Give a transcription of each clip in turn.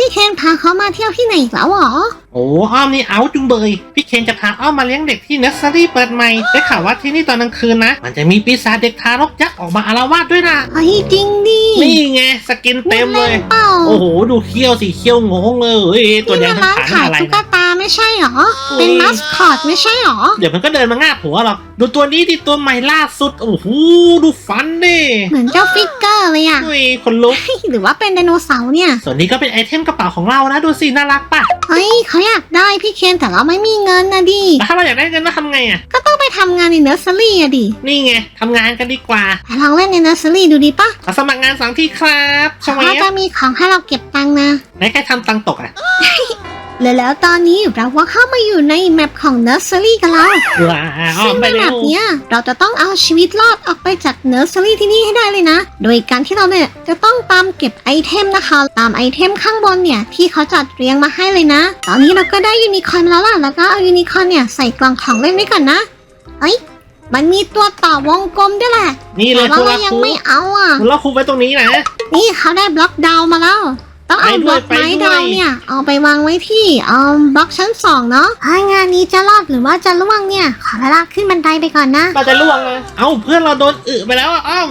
พี่เคนพาเขามาเที่ยวที่ไหนอีกแล้วเหรอ โอ้อ้อมนี่เอาจุงเบย พี่เคนจะพาอ้อมมาเลี้ยงเด็กที่เนสซอรี่เปิดใหม่ได้ข่าวว่าที่นี่ตอนกลางคืนนะ มันจะมีปีศาจเด็กทารกยักษ์ออกมาอารวาสด้วยนะเฮ้ยจริงดินี่ไงสกินเต็มเลยนเปล่าโอ้โห ดูเขี้ยวสิเขี้ยวงงเลยเฮ้ยตัวแดนี่งมันทั้งร้านขาขายอะไรตุ๊กนะตาไม่ใช่เหรออุ๊ยเป็นมัสคอตไม่ใช่เหรอ เดี๋ยวมันก็เดินมางาบหัวหรอกดูตัวนี้ดิตัวใหม่ล่าสุดโอ้โหดูฟันดิเหมือนเจ้าฟิกเกอร์เลยอะเฮ้ยคนลุกเฮ้ยหรือว่าเป็นไดโนเสาร์เนี่ย ส่วนนี้ก็เป็นไอเทมกระเป๋าของเรานะ ดูสิน่ารักป่ะเฮ้ยเขาอยากได้พี่เคนแต่เราไม่มีเงินนะดิ แล้วถ้าเราอยากได้เงินเราทำไงอะ ก็ต้องไปทำงานในเนอร์เซอรี่อะดินี่ไงทำงานกันดีกว่าไปลองเล่นในเนอร์เซอรี่ดูดีปะมาสมัครงานสองที่ครับชมเขาเอจะมีของให้เราเก็บตังค์นะไหนใครทำตังค์ตกอะ และแล้วตอนนี้เราก็เข้ามาอยู่ในแมปของเนอร์เซอรี่กันแล้ว ว้าอ้อซึ่มงไปในแมเร็ปวเนี้ยเราจะต้องเอาชีวิตรอดออกไปจากเนอร์เซอรี่ที่นี่ให้ได้เลยนะ โดยการที่เราเนี่ยจะต้องตามเก็บไอเทมนะคะ ตามไอเทมข้างบนเนี่ยที่เขาจัดเรียงมาให้เลยนะ ตอนนี้เราก็ได้ยูนิคอร์นแล้วล่ะ แล้วก็เอายูนิคอร์นเนี่ยใส่กล่องของเล่นไว้ก่อนนะ เอ้ย มันมีตัวต่อวงกลมด้วยแหละนี่เลแต่ยว่าคุณเราละยัคงรูไม่เอาอะคุณละครูไปตรงนี้นะ นี่เขาได้บล็อกดาวน์มาแล้ว ต้องเอาไปบด้ล็วอยกไม้ไปด้วยดาวน์เนี่ย เอาไปวางไว้ที่เอาบล็อกชั้นสองเนาะถ้างานนี้จะรอดหรือว่าจะล่วงเนี่ย ขอเวลาขึ้นบันไดไปก่อนนะ เราจะล่วงเลยเอ้าเพื่อนเราโดนอึไปแล้วอะอ้อม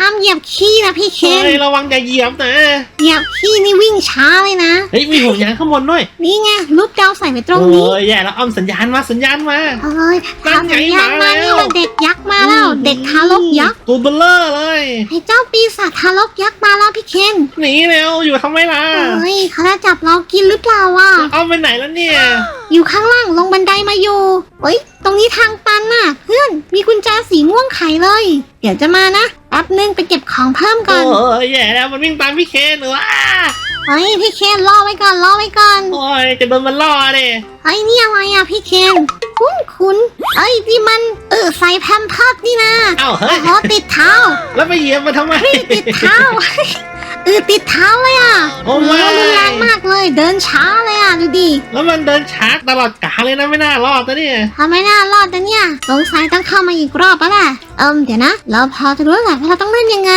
ห้ามเหยียบขี้นะพี่เคน เฮ้ยระวังอย่าเหยียบนะเหยียบขี้นี่วิ่งช้าเลยนะ เฮ้ยมีห่วงยางข้างบนด้วยนี่ไงรูปดาวใส่ไว้ตรงโอ้นี้ยแย่แล้วอ้อมสัญญาณมาสัญญาณมา เอ้ยนั่นทำไงสัญญาณมามาแล้วนี่มันเด็กยักษ์มาแล้ว เด็กทารกยักษ์ตัวเบลเลอร์เลยไอ้เจ้าปีศาจทารกยักษ์มาแล้วพี่เคนหนีเร็วอยู่ทำไมล่ะเฮ้ยเขาจะจับเรากินหรือเปล่าวะอ้อมไปไหนแล้วเนี่ย อยู่ข้างล่างลงบันไดมาอยู่เฮ้ย ตรงนี้ทางตันน่ะ เพื่อนมีกุญแจสีม่วงไขเลย เดี๋ยวจะมานะ แป๊บนึงไปเก็บของเพิ่มก่โอ้อนยแย่แล้วมันวิ่งตามพี่เคนหรือว่าเฮ้ยพี่เคนรอไว้ก่อนรอไว้ก่อนโอ้ยจะโดนมันล่อเลยเฮ้ยนี่อะไรอะพี่เคนคุ้นคุ้นเอ้ยนี่มันเออใส่แพมเพิร์ดนี่นะเอ้าเฮ้โอ้ยโหติดเท้า แล้วไปเหยียบมันทำไมติดเท้าเออติดเท้าเลยอะโอ้โอ้โหไม่ รุนแรงมากเลย เดินช้าเลยอะดูดิแล้วมันเดินช้าตลอดกาลเลยนะไม่น่ารอดนะเนี่ยทำไม่น่ารอดนะเนี่ยสงสัยต้องเข้ามาอีกรอบแล้วแหละเอิมเดี๋ยวนะเราพอจะรู้แล้วแหละว่าเราต้องเล่นยังไง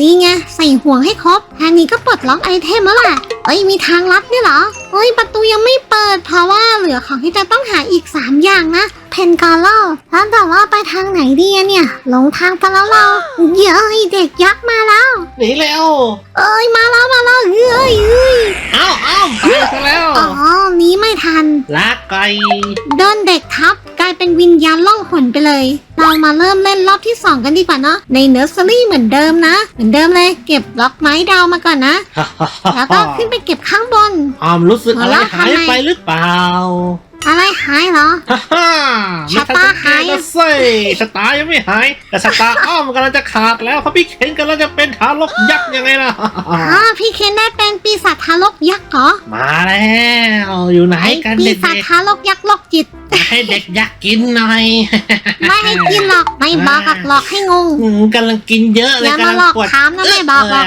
นี่ไงใส่ห่วงให้ครบทางนี้ก็ปลดล็อกไอเทมแล้วแหละเอ้ยมีทางลัดด้วยเหรอเอ้ยประตูยังไม่เปิดเพราะว่าเหลือของที่จะต้องหาอีก 3 อย่างนะ เพนกาล่แล้วแต่ว่าไปทางไหนดีอะเนี่ย หลงทางไปแล้วเราเย้ยเด็กยักษ์มาแล้ว หนีเร็วเอ้ยมาแล้วมาแล้วเอ้ยเอ้ยเอ้าเอ้าไปซะแล้ว อ๋อหนี้ไม่ทัน ลากไก่โดนเด็กทับกลายเป็นวิญญาณล่องหนไปเลย เรามาเริ่มเล่นรอบที่2กันดีกว่าเนาะในเนอร์เซอรี่เหมือนเดิมนะ เหมือนเดิมเลยเก็บบล็อกไม้ดาวมาก่อนนะ แล้วก็ขึ้นไปเก็บข้างบน ออมรู้สึกอะไรแล้วหายทำไมไปหรือเปล่า อะไรหายเหรอ ฮ่าฮ่าไม่ชะทันตาสังเกหายตนะเซ่ชะตายังไม่หาย แต่ชะตาอ้อมกำลังจะขาดแล้วเพราะพี่เข็นกำลังจะเป็นทารกยักษ์ยังไงล่ะ อ๋อพี่เคนได้เป็นปีศาจทารกยักษ์เหรอมาแล้ว อยู่ไหนไอ้กันปีเด็ศาจกทารกยักษ์โรคจิตๆมาให้เด็กยักษ์กินหน่อย ไม่ให้กินหรอกไม่บอกหรอกหลอกให้งง อืมกำลังกินเยอะเลอยย่ากำมาลังหลอกปวดถามนะไม่บอกหรอก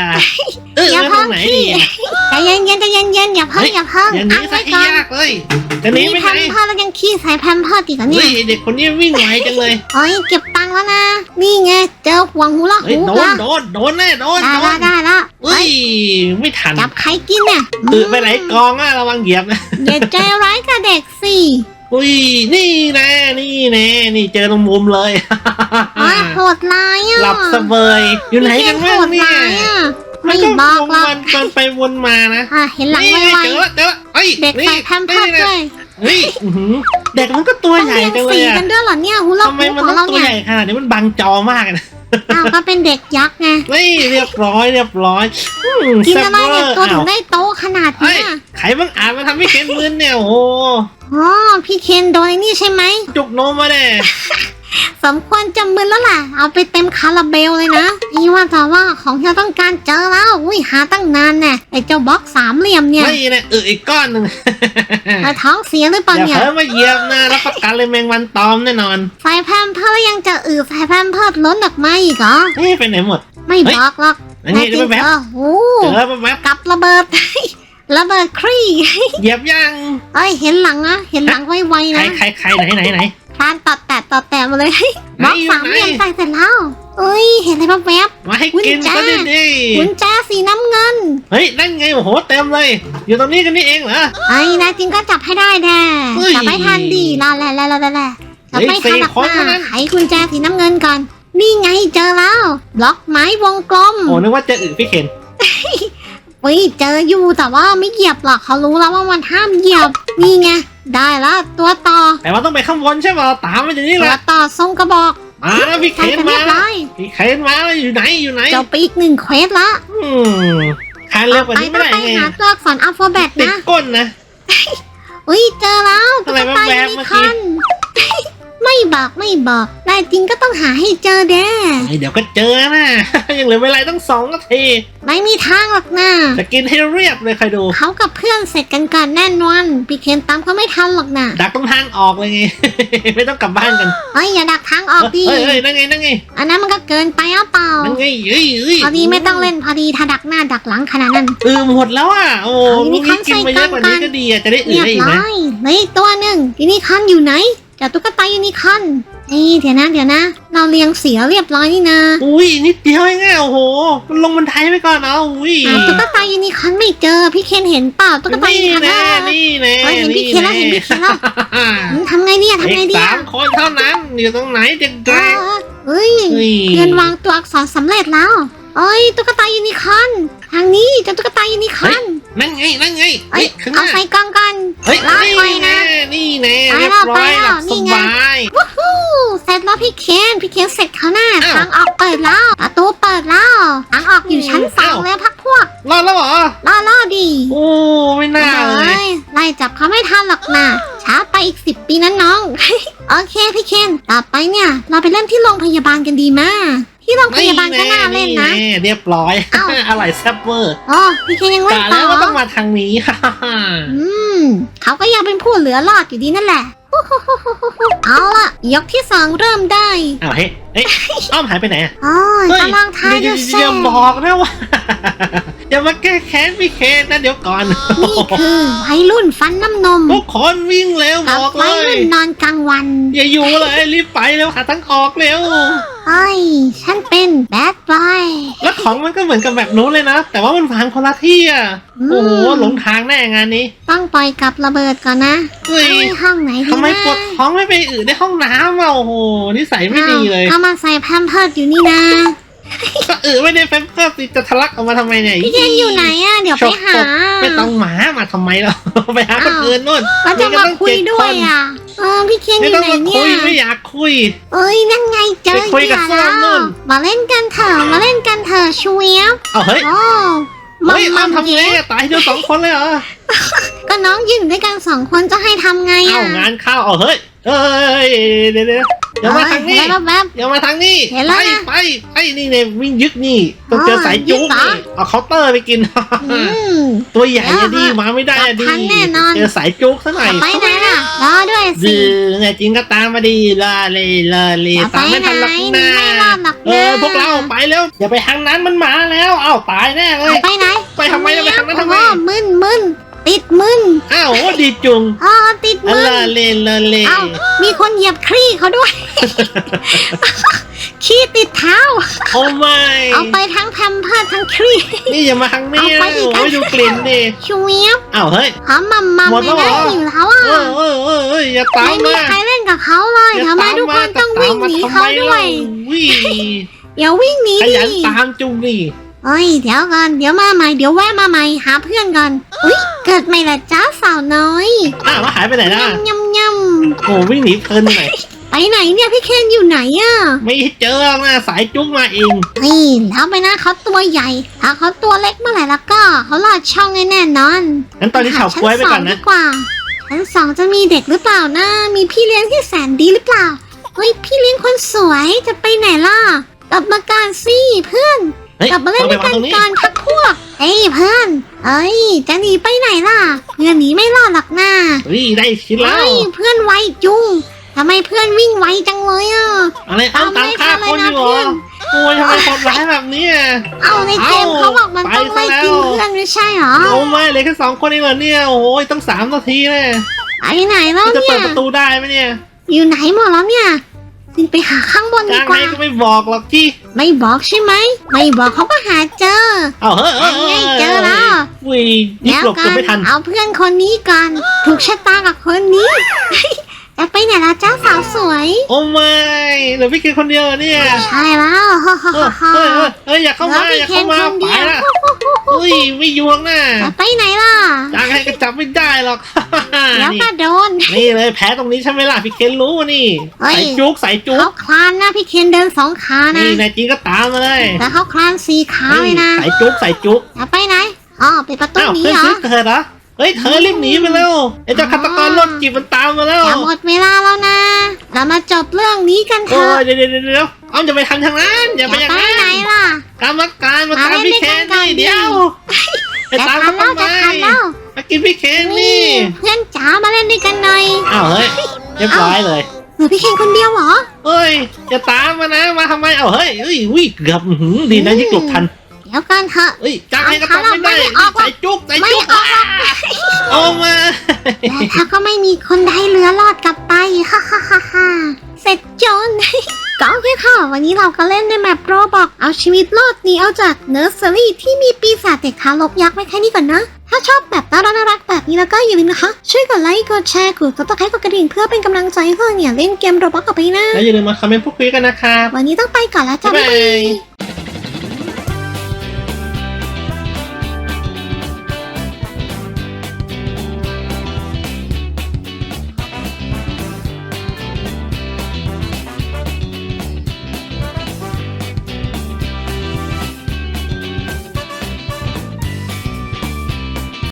เอออย่าไว้เพิ่ตรงงไหนดีอะใจเย็นเย็นๆใจเย็นเย็นๆอย่าเพิ่งเฮ้ยอย่าเพิ่งอย่างอันี้งซะไว้ให้ก่อนยากเลยจะหนีมีไปแพไหนมเพิร์ดแล้วยังขี้ใส่แพมเพิร์ดอีกเหรอเนี่เฮ้ยยเด็กคนนี้วิ่งไหวจังเลยโอ้ยเก็บตังค์แล้วนะ นี่ไงเจอห่วงหูละเฮ้ยหูโดนละโดนโดนแน่โดนได้โดละนได้ละเฮ้ยไม่ทันจับใครกินเนี่ยเออไปไหนกองอะระวังเหยียบนะอย่าใจร้ายกับเด็กสิ อุ้ยนี่แน่นี่แน่นี่เจอตรงมุมเลยโอ้ยโหดร้ายอะหลับเสเบยอยู่ไหนกันโหบ้างดเนี่ยร้ายอะมันไม่ก็บวอกงหรอกวันวนไปวนมานะอะเห็นหลังนี่ไวเจอแล้วเจอแล้วเฮ้ยๆเด็กนี่ใส่แพมเพิร์ดนี่ด้วยเฮ้ยอื้อหือเด็กมันก็ตัวต้องใหญ่เรียงจังเลสียอะกันด้วยเหรอเนี่ยหูละทำไมหูมันของต้อเรางตัวเนี่ยใหญ่ขนาดนี้มันบังจอมากนะ อ้าวก็เป็นเด็กยักษ์ไงนี่เรียบร้อยเรียบร้อยอืมกินแซ่บอะไรเวอเนี่ยร์ตัวถึอ้าวงได้โตขนาดเฮ้เนี้ยยใครบ้างอ่านมาทำให้เข็นมือเนี่ยโอ้โหอ๋อพี่เคนโดนไอ้นี่ใช่ไหมจุกนมมาเด้ สมควรจะมึนแล้วล่ะ เอาไปเต็มคาราเบลเลยนะนี่ว่าแต่ว่าของที่เราต้องการเจอแล้ว อุ้ยหาตั้งนานแน่ไอ้เจ้าบล็อกสามเหลี่ยมเนี่ยไม่เนี่ยเอออีกก้อนหนึ่งมาท้องเสียหรือเปล่าอย่าเนี่ยเพิ่มมาเหยียบนะรับประกันเลยแมงวันตอมแน่นอนใส่แพมเพิร์ดแล้วยังจะอือใส่แพมเพิร์ดล้นออกมาอีกเหรอเฮ้ยไปไหนหมด ไม่เฮ้ยบอกหรอกอันนี้จริงแวบเจอโอ้ๆเจอแวบกับระเบิดระเบิดครี่ๆเหยียบยังเอ้ยเห็นหลังนะเห็นหลังไวๆใครนะใครใครไหนไหนไหน พานตัดแตะตัดแตะมาเลยบล็อกไหนอยู่สามเหลี่ยมใส่เสร็จแล้วเอ้ย เห็นอะไรแวบมาให้กินคุณจ้าก็ได้ดิกุญแจสีน้ำเงิน เฮ้ย นั่นไง โอ้โห เต็มเลย อยู่ตรงนี้กันนี่เองเหรอไอ้นายจริงก็จับให้ได้แน่จับไม่ทันดีรอแหละแล้วแล้วแล้วจับไม่ทันหรอกเฮ้ยนเท่านั้นะนไขกุญแจสีน้ำเงินก่อน นี่ไงเจอแล้วบล็อกไม้วงกลม โอ้นึกว่าเจะอึพี่เคนเฮ้ยเจออยู่แต่ว่าไม่เหยียบหรอกเขารู้แล้วว่ามันห้ามเหยียบ นี่ไง ได้แล้วตัวต่อแต่ว่าต้องไปข้างบนใช่ไหมตามมาจากนี่แหตัวละต่อทรงกระบอกมาแล้วพี่เคนทำกันมาเรียบแล้วร้อยพี่เคนมาแล้วอยู่ไหนอยู่ไหนจบไปอีกหนึ่งเควสละอืมคานเร็วกว่าไปนี้ต้ไม่องได้ไปไงหาตัวอักษรอัลฟาเบตติดนะก้นนะเฮ้ยเจอแล้วอะไรตุ๊กตาแวยูบๆนิเมื่อคกี้ อร์น ไม่บอกไม่บอกนายจริงก็ต้องหาให้เจอเด้เฮ้ยเดี๋ยวก็เจอนะ ยังเหลือเวลาตั้งสองนาที ไม่มีทางหรอกนะจะกินให้เรียบเลยใครดู เขากับเพื่อนเสร็จกันก่อนแน่นอนพี่เคนตามเขาไม่ทันหรอกนะดักตรงทางออกเลยไง ไม่ต้องกลับบ้านกันเฮ้ยอย่าดักทางออกดิเฮ้ยเฮ้ยนั่นไงนั่นไงอันนั้นมันก็เกินไปเอาเปล่านั่นไงเฮ้ยเฮ้ยพอดีไม่ต้องเล่นพอดีถ้าดักหน้าดักหลังขนาดนั้นเออหมดแล้วอะโอ้เอายูนิลูกคอร์นี้นกินมาเยอะกว่านี้ใส่กล่องกันก็ดีอะจะได้อื่เรีนยบได้อีกร้นะอยเหลยตัวหนึ่งยูนิคอร์นอยู่ไหน เจ้าตุ๊กตายูนิคอร์นนี่เดี๋ยวนะเดี๋ยวนะ เราเรียงเสียเรียบร้อยนี่นะอุ้ยนิดเดียวเองอะโอ้โห มันลงบันไดไปก่อนเอาอุ้ยหาตุ๊กตายูนิคอร์นไม่เจอ พี่เคนเห็นเปล่าตุ๊กตายูนี่นิคอร์นแน่น่ะนี่แน่เฮ้ยเห็นพี่นี่เคนแล้วเห็นพี่เคนแล้วอืมทำไงเนี่ยทำเด็ไงกดีสาอะมคนเท่านั้นอยู่ตรงไหนเด็กเออเฮ้ยๆเฮ้ยเรียนวางตัวอักษรสำเร็จแล้วเอ้ยตุ๊กตายูนิคอร์นทางนี้เจ้าตุ๊กตายูนิคอร์น นั่นไงนั่นไงเอ้ยข้างหเอาน้าใส่กล่องก่อนเฮ้ยลากนี่ไปนะแน่นี่แน่ไปเรียบแล้วร้อยไปหแล้ลัวบนี่สไง บายฮู้เสร็จแล้วพี่เคนพี่เคนเสร็จเขาวหน้าอ้าวทางออกเปิดแล้วประตูเปิดแล้วทางออกอยู่ชั้นสองอ้าวแล้วพักพวกรอดแล้วเหรอล่อล่อดีโอ้ไม่น่าเลยยไล่จับเขาไม่ทันหรอกนะช้าไปอีกสิบปีนั้นน้อง โอเคพี่เคนต่อไปเนี่ย เราไปเล่นที่โรงพยาบาลกันดีมาก ที่โรงพยาบาลก็น่าเล่นนะเรียบร้อย อ้าว อร่อยแซ่บเวอร์อ๋อพี่เคนยังเล่นกะต่แล้วอว่าต้องมาทางนี้ฮ่าฮ่าฮ่าอืมเขาก็ยังเป็นผู้เหลือรอดอยู่ดีนั่นแหละเอาล่ะ ยกที่สองเริ่มได้อ้าวเฮ้ยเอ้ยอ้อมหายไปไหนอะโอ้ยเฮ้ยกำลังทายเดี๋ดูยวเซ่อย่าบอกนะว่า อย่ามาแก้แค้นพี่เคนนะเดี๋ยวก่อนนี่คือวัยรุ่นฟันน้ำนมทุกคนวิ่งเร็วกับบอกเลวัยยรุ่นนอนกลางวัน อย่าอยู่เลยรีบไปเร็วหาทางออกเร็ว เฮ้ยฉันเป็นแบดบอยแล้วของมันก็เหมือนกับแบบนู้นเลยนะ แต่ว่ามันวางคนละที่อะอืมโอ้โหหลงทางแน่งานนี้ ต้องปล่อยกลับระเบิดก่อนนะเฮ้ยเอ้ยห้องไหนดีทำไมนะปวดท้องไม่ไปอื่นในห้องน้ำอะโอ้โหนิสัยไม่ดีเลยอ้าวเอามาใส่แพมเพิร์ดอยู่นี่นะ ก็อือไม่ได้แฟมเพิร์สจะทะลักออกมาทำไมเนี่ยพี่เคนอยู่ไหนอะเดี๋ยวไปหา ไม่ต้องหมามาทำไมเราไปหาคนอื่นนู่นก็จะมาคุยด้วยอะเออพี่เคนอไม่ยู่ต้องไหนมาเนี่คุยยไม่อยากคุย เอ้ยนั่นไงเจอไปคุยกับเหยื่อส้มนู่แล้วนมาเล่นกันเถอะมาเล่นกันเถอะช่วยบเอาเฮ้ยโอ้มัเฮ้ยมเอามัมทำไงเย้อะตายเดียวสองคนเลยเหรอก็น้องยืนด้วยกันสองคนจะให้ทำไงเอาอะงานเข้าเอาเฮ้ย เอ้ยเดี๋ยวเดี๋ยวเดี๋ยวมาทางนี้ เห็นแล้วแบบเดี๋ยวมาทางนี้เห็นแล้วไปนะไปไปนี่เนี่ยวิ่งยึกนี่ต้องเจออ๋อสายจุ๊กยึกเหรอ นี่เอาเคาน์เตอร์ไปกิน อืม ตัวใหญ่แล้วอะดีมาไม่ได้อะดีทันแน่นอน เจอสายจุ๊กซะหน่อยไปไหนล่ะรอด้วยสิดื้อไงจริงก็ตามมาดีลาเลยลาเลยจะไปตามไม่ไหนทันหรอกหนะนีไม่รอดหรอกเอนะอพวกเราไปเร็วอย่าไปทางนั้นมันมาแล้วอ้าวตายแน่เลยไปไหนไปทำไมล่ะไปทางนั้นทำไม โอ้โหมึนมึน ติดมึนอ้าวดีจุงอ๋อติดอะมึนลาเลยลาเลยเอ้ามีคนเหยียบครี่เขาด้วย ขี้ติดเท้า โอ้ไม่เอาไปทั้งแพมเพิร์ดทั้งครี่ นี่อย่ามาทางนี้เอาไปนะอีกโอ้ยดูกลิ่นดิช่วยบอ้าวเฮ้ย หอมมัมมัมหมดไม่แล้วเหรได้ออยู่แล้วอะเออเออเออเอออย่าตามไม่มีมาใครเล่นกับเขาเลยอย่าทำไมตามทุกคมานแต่ต้องวิ่งตามหมานีทำเขาไมด้วเรายวิ่งอย่าวิ่งหนีขยันดิตามจุงนี่ เอ้ยเดี๋ยวก่อนเดี๋ยวมาใหม่เดี๋ยวแวะมาใหม่หาเพื่อนก่อนอุ้ยเกิดใหม่ละจ้าสาวน้อยอ้าวแล้วหายไปไหนนะยำยำยโอ้วิ่งหนีเพลินหน่อยำไปไหนเนี่ยพี่เคนอยู่ไหนอะไม่เจอหรอกนะสายจุกมาเองนี่แล้วไปนะเขาตัวใหญ่ถ้าเขาตัวเล็กเมื่อไหร่แล้วก็เขาลอดช่องแน่นอนงั้นตอนนี้เฉาก้วยไปก่อนชั้นะสงดีกว่าชั้นสองจะมีเด็กหรือเปล่านะ มีพี่เลี้ยงที่แสนดีหรือเปล่าเฮ้ยพี่เลี้ยงคนสวยจะไปไหนล่ะกลับมาการสิเพื่อน เฮ้ยกลับมาเล่นต้องด้ไปวยวางตรงนี้กันก่อนพักพวกเอ้ยเพื่อนเอ้ยจะหนีไปไหนล่ะเพื่อนหนีไม่รอดหรอกนะเฮ้ยได้ชิ้นแล้ว เฮ้ยเพื่อนไวจุงทำไมเพื่อนวิ่งไวจังเลยอะอะไรเอ้าตามฆ่าคนอยู่เหรอโอ้ยทำไมคนร้ายแบบนี้อะเอาในเกมเอ้าเขาบอกมันต้องไปไล่ซะแล้วกินเพื่อนไม่ใช่เหรอโอ้ไม่เหลยแค่สองคนเองเหรอเนี่ยโอ้ยต้องสามนาทีเลยไปไหนแล้วจะเนี่เปิยดประตูได้ไหมเนี่ย อยู่ไหนหมดแล้วเนี่ยสขึ้นไปหาข้างบนดีจ้างกว่าให้ก็ไม่บอกหรอกที่ ไม่บอกใช่ไหม ไม่บอกเขาก็หาเจอ เอาเฮ้ยเฮ้ยไงเจอแล้ว อุ้ยยิบแล้วหลบกัเกือบไม่ทัน เอาเพื่อนคนนี้ก่อน ถูกชะตากับคนนี้ จะไปไหนล่ะเจ้าสาวสวยโอ้ไม่เหลือพี่เคนคนเดียวเหรอเนี่ยใช่แล้วฮ่าฮ่าเออฮ่าเฮ้ยเฮ้ยเฮ้ยอย่าเข้ามาอย่าเข้ามาไปละอุ้ยไม่ยวงน่ะจะไปไหนล่ะจ้างให้ก็จับไม่ได้หรอกเดี๋ยวนี่ก็โดนนี่เลยแพ้ตรงนี้ใช่ไหมล่ะพี่เคนรู้นี่เฮ้ยใส่จุกใส่จุกเขาคลานนะพี่เคนเดินสองขานะนี่นายจีนก็ตามมาเลยแต่เขาคลานสี่ขาเลยนะใส่จุกใส่จุกจะไปไหนอ๋อปิดประตูอ้าวหนีเพื่อนเหรอ ซื้อเธอเหรอ เฮ้ยเธอรีบหนีไปเร็วไอ้เจ้าฆาตกรโรคจิตมันตามมาแล้วจะหมดเวลาแล้วนะ เรามาจบเรื่องนี้กันเถโอ้อะยเดี๋ยวเดี๋ยวเดี๋ยวเอาจะไปทางทางนั้นอย่าไปจะอย่างไปนั้นไหนล่ะ กรรมการมาตามมาเล่นพี่ด้วยเคนกันก่อนนี่เดี๋ยวไปจะตามทัเขานแล้วทำไมจะทันแล้วมากินพี่เคนนี่เพื่อนจ๋ามาเล่นด้วยกันหน่อยอ้าวเฮ้ยเรียบร้อยเลย เหลือพี่เคนคนเดียวเหรอ เฮ้ยอย่าตามมานะมาทำไม เอาเฮ้ยเฮ้ยวิ่งเกือบอื้อหือดีนะที่หลบทัน เดี๋ยวกันเถอะ เฮ้ยจ้างให้ก็ต้องไม่ได้ไม่ออกหรอก ใส่จุกใส่ไม่จุกออกหรอกออกมา แต่ถ้าก็ไม่มีคนใดเหลือรอดกลับไป ฮ่าฮ่าฮ่าฮ่าเสร็จจน ก็โอเคค่ะ วันนี้เราก็เล่นในแมปโรบอกเอาชีวิตรอดหนีเอาจากเนอร์เซอรี่ที่มีปีศาจเด็กทารกยักษ์ไว้แค่นี้ก่อนนะ ถ้าชอบแบบน่ารักน่ารักแบบนี้แล้วก็อย่าลืมนะคะ ช่วยกดไลค์ กดแชร์ กดติดตามกดกระดิ่งเพื่อเป็นกำลังใจให้เราเนี่ยเล่นเกมโรบอกกับไปนะ แล้วอย่าลืมมาคอมเมนต์พูดคุยกันนะครับวันนี้ต้องไปก่อนแล้วจ้าบ๊ายบาย บ๊ายบาย